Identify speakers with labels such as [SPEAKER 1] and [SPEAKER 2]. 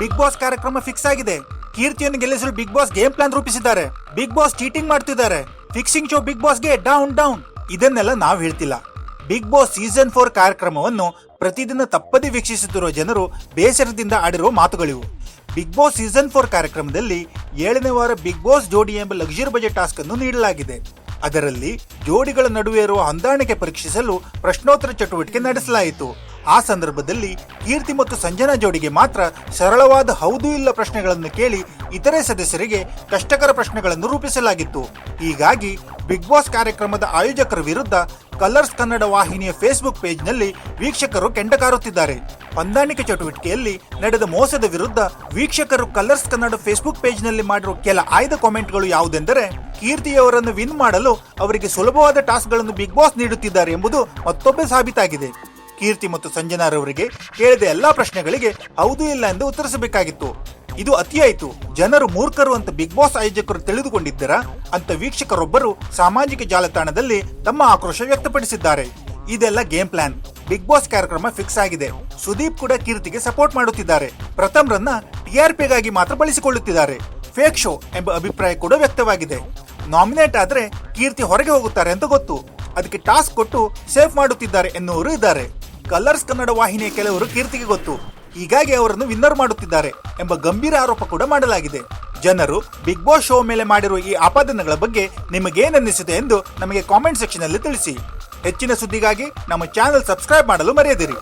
[SPEAKER 1] Big boss ಕಾರ್ಯಕ್ರಮ fix ಆಗಿದೆ. ಕೀರ್ತಿಯನ್ನು ಗೆಲ್ಲಿಸಲು ಬಿಗ್ ಬಾಸ್ ಗೇಮ್ ಪ್ಲಾನ್ ರೂಪಿಸಿದ್ದಾರೆ. ಬಿಗ್ ಬಾಸ್ ಚೀಟಿಂಗ್ ಮಾಡ್ತಿದ್ದಾರೆ. ಫಿಕ್ಸಿಂಗ್ ಶೋ ಬಿಗ್ ಬಾಸ್ಗೆ ಡೌನ್ ಡೌನ್ ಇದನ್ನೆಲ್ಲ ನಾವು ಹೇಳ್ತಿಲ್ಲ. ಬಿಗ್ ಬಾಸ್ ಸೀಸನ್ ಫೋರ್ ಕಾರ್ಯಕ್ರಮವನ್ನು ಪ್ರತಿದಿನ ತಪ್ಪದೇ ವೀಕ್ಷಿಸುತ್ತಿರುವ ಜನರು ಬೇಸರದಿಂದ ಆಡಿರುವ ಮಾತುಗಳಿವು. ಬಿಗ್ ಬಾಸ್ ಸೀಸನ್ ಫೋರ್ ಕಾರ್ಯಕ್ರಮದಲ್ಲಿ ಏಳನೇ ವಾರ ಬಿಗ್ ಬಾಸ್ ಜೋಡಿ ಎಂಬ ಲಕ್ಸುರಿ ಬಜೆಟ್ ಟಾಸ್ಕ್ ಅನ್ನು ನೀಡಲಾಗಿದೆ. ಅದರಲ್ಲಿ ಜೋಡಿಗಳ ನಡುವೆ ಇರುವ ಹೊಂದಾಣಿಕೆ ಪರೀಕ್ಷಿಸಲು ಪ್ರಶ್ನೋತ್ತರ ಚಟುವಟಿಕೆ ನಡೆಸಲಾಯಿತು. ಆ ಸಂದರ್ಭದಲ್ಲಿ ಕೀರ್ತಿ ಮತ್ತು ಸಂಜನಾ ಜೋಡಿಗೆ ಮಾತ್ರ ಸರಳವಾದ ಹೌದು ಇಲ್ಲ ಪ್ರಶ್ನೆಗಳನ್ನು ಕೇಳಿ ಇತರೆ ಸದಸ್ಯರಿಗೆ ಕಷ್ಟಕರ ಪ್ರಶ್ನೆಗಳನ್ನು ರೂಪಿಸಲಾಗಿತ್ತು. ಹೀಗಾಗಿ ಬಿಗ್ ಬಾಸ್ ಕಾರ್ಯಕ್ರಮದ ಆಯೋಜಕರ ವಿರುದ್ಧ ಕಲರ್ಸ್ ಕನ್ನಡ ವಾಹಿನಿಯ ಫೇಸ್ಬುಕ್ ಪೇಜ್ನಲ್ಲಿ ವೀಕ್ಷಕರು ಕೆಂಡಕಾರುತ್ತಿದ್ದಾರೆ. ಹೊಂದಾಣಿಕೆ ಚಟುವಟಿಕೆಯಲ್ಲಿ ನಡೆದ ಮೋಸದ ವಿರುದ್ಧ ವೀಕ್ಷಕರು ಕಲರ್ಸ್ ಕನ್ನಡ ಫೇಸ್ಬುಕ್ ಪೇಜ್ನಲ್ಲಿ ಮಾಡಿರುವ ಕೆಲ ಆಯ್ದ ಕಾಮೆಂಟ್ಗಳು ಯಾವುದೆಂದರೆ, ಕೀರ್ತಿಯವರನ್ನು ವಿನ್ ಮಾಡಲು ಅವರಿಗೆ ಸುಲಭವಾದ ಟಾಸ್ಕ್ಗಳನ್ನು ಬಿಗ್ ಬಾಸ್ ನೀಡುತ್ತಿದ್ದಾರೆ ಎಂಬುದು ಮತ್ತೊಮ್ಮೆ ಸಾಬೀತಾಗಿದೆ. ಕೀರ್ತಿ ಮತ್ತು ಸಂಜನಾರವರಿಗೆ ಕೇಳಿದ ಎಲ್ಲಾ ಪ್ರಶ್ನೆಗಳಿಗೆ ಹೌದು ಇಲ್ಲ ಎಂದು ಉತ್ತರಿಸಬೇಕಾಗಿತ್ತು. ಇದು ಅತಿಯಾಯಿತು ಜನರು ಮೂರ್ಖರು ಅಂತ ಬಿಗ್ ಬಾಸ್ ಆಯೋಜಕರು ತಿಳಿದುಕೊಂಡಿದ್ದರ? ಅಂತ ವೀಕ್ಷಕರೊಬ್ಬರು ಸಾಮಾಜಿಕ ಜಾಲತಾಣದಲ್ಲಿ ತಮ್ಮ ಆಕ್ರೋಶ ವ್ಯಕ್ತಪಡಿಸಿದ್ದಾರೆ. ಇದೆಲ್ಲ ಗೇಮ್ ಪ್ಲಾನ್. ಬಿಗ್ ಬಾಸ್ ಕಾರ್ಯಕ್ರಮ ಫಿಕ್ಸ್ ಆಗಿದೆ. ಸುದೀಪ್ ಕೂಡ ಕೀರ್ತಿಗೆ ಸಪೋರ್ಟ್ ಮಾಡುತ್ತಿದ್ದಾರೆ. ಪ್ರಥಮ್ ರನ್ನ ಟಿಆರ್ಪಿಗಾಗಿ ಮಾತ್ರ ಬಳಸಿಕೊಳ್ಳುತ್ತಿದ್ದಾರೆ. ಫೇಕ್ ಶೋ ಎಂಬ ಅಭಿಪ್ರಾಯ ಕೂಡ ವ್ಯಕ್ತವಾಗಿದೆ. ನಾಮಿನೇಟ್ ಆದ್ರೆ ಕೀರ್ತಿ ಹೊರಗೆ ಹೋಗುತ್ತಾರೆ ಅಂತ ಗೊತ್ತು. ಅದಕ್ಕೆ ಟಾಸ್ಕ್ ಕೊಟ್ಟು ಸೇಫ್ ಮಾಡುತ್ತಿದ್ದಾರೆ ಎನ್ನುವರು ಇದ್ದಾರೆ. ಕಲರ್ಸ್ ಕನ್ನಡ ವಾಹಿನಿಯ ಕೆಲವರು ಕೀರ್ತಿಗೆ ಗೊತ್ತು. ಹೀಗಾಗಿ ಅವರನ್ನು ವಿನ್ನರ್ ಮಾಡುತ್ತಿದ್ದಾರೆ ಎಂಬ ಗಂಭೀರ ಆರೋಪ ಕೂಡ ಮಾಡಲಾಗಿದೆ. ಜನರು ಬಿಗ್ ಬಾಸ್ ಶೋ ಮೇಲೆ ಮಾಡಿರುವ ಈ ಆಪಾದನೆಗಳ ಬಗ್ಗೆ ನಿಮಗೇನನ್ನಿಸಿದೆ ಎಂದು ನಮಗೆ ಕಾಮೆಂಟ್ ಸೆಕ್ಷನ್ ಅಲ್ಲಿ ತಿಳಿಸಿ. ಹೆಚ್ಚಿನ ಸುದ್ದಿಗಾಗಿ ನಮ್ಮ ಚಾನೆಲ್ ಸಬ್ಸ್ಕ್ರೈಬ್ ಮಾಡಲು ಮರೆಯದಿರಿ.